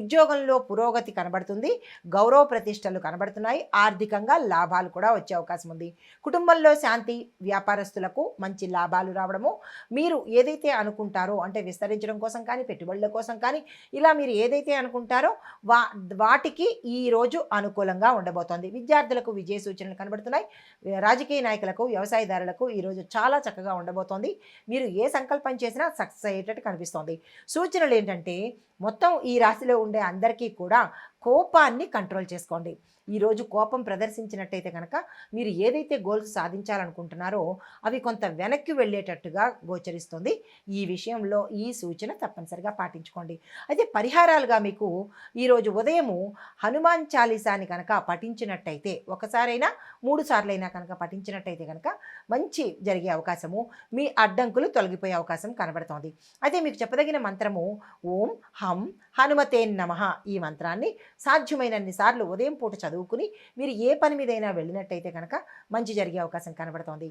ఉద్యోగంలో పురోగతి కనబడుతుంది గౌరవ ప్రతిష్టలు కనబడుతున్నాయి ఆర్థికంగా లాభాలు కూడా వచ్చే అవకాశం ఉంది. కుటుంబంలో శాంతి వ్యాపారస్తులకు మంచి లాభాలు రావడము మీరు ఏదైతే అనుకుంటారో అంటే విస్తరించడం కోసం కానీ పెట్టుబడుల కోసం కానీ ఇలా మీరు ఏదైతే అనుకుంటారో వా వాటికి ఈ రోజు అనుకూలంగా ఉండబోతోంది. విద్యార్థులకు విజయ సూచనలు కనబడుతున్నాయి. రాజకీయ నాయకులకు వ్యవసాయదారులకు ఈరోజు చాలా చక్కగా ఉండబోతోంది. మీరు ఏ సంకల్పం చేసినా సక్సెస్ అయ్యేటట్టు కనిపిస్తోంది. సూచనలు ఏంటంటే మొత్తం ఈ రాశిలో ఉండే అందరికీ కూడా కోపాన్ని కంట్రోల్ చేసుకోండి. ఈరోజు కోపం ప్రదర్శించినట్టయితే కనుక మీరు ఏదైతే గోల్స్ సాధించాలనుకుంటున్నారో అవి కొంత వెనక్కి వెళ్ళేటట్టుగా గోచరిస్తుంది. ఈ విషయంలో ఈ సూచన తప్పనిసరిగా పాటించుకోండి. అయితే పరిహారాలుగా మీకు ఈరోజు ఉదయము హనుమాన్ చాలీసాని కనుక పఠించినట్టయితే ఒకసారైనా మూడు సార్లైనా కనుక పఠించినట్టయితే కనుక మంచి జరిగే అవకాశము మీ అడ్డంకులు తొలగిపోయే అవకాశం కనబడుతోంది. అయితే మీకు చెప్పదగిన మంత్రము ఓం హం హనుమతే నమః ఈ మంత్రాన్ని సాధ్యమైనన్ని సార్లు ఉదయం పూట చదువుకుని మీరు ఏ పని మీదైనా వెళ్ళినట్టయితే కనుక మంచి జరిగే అవకాశం కనబడుతోంది.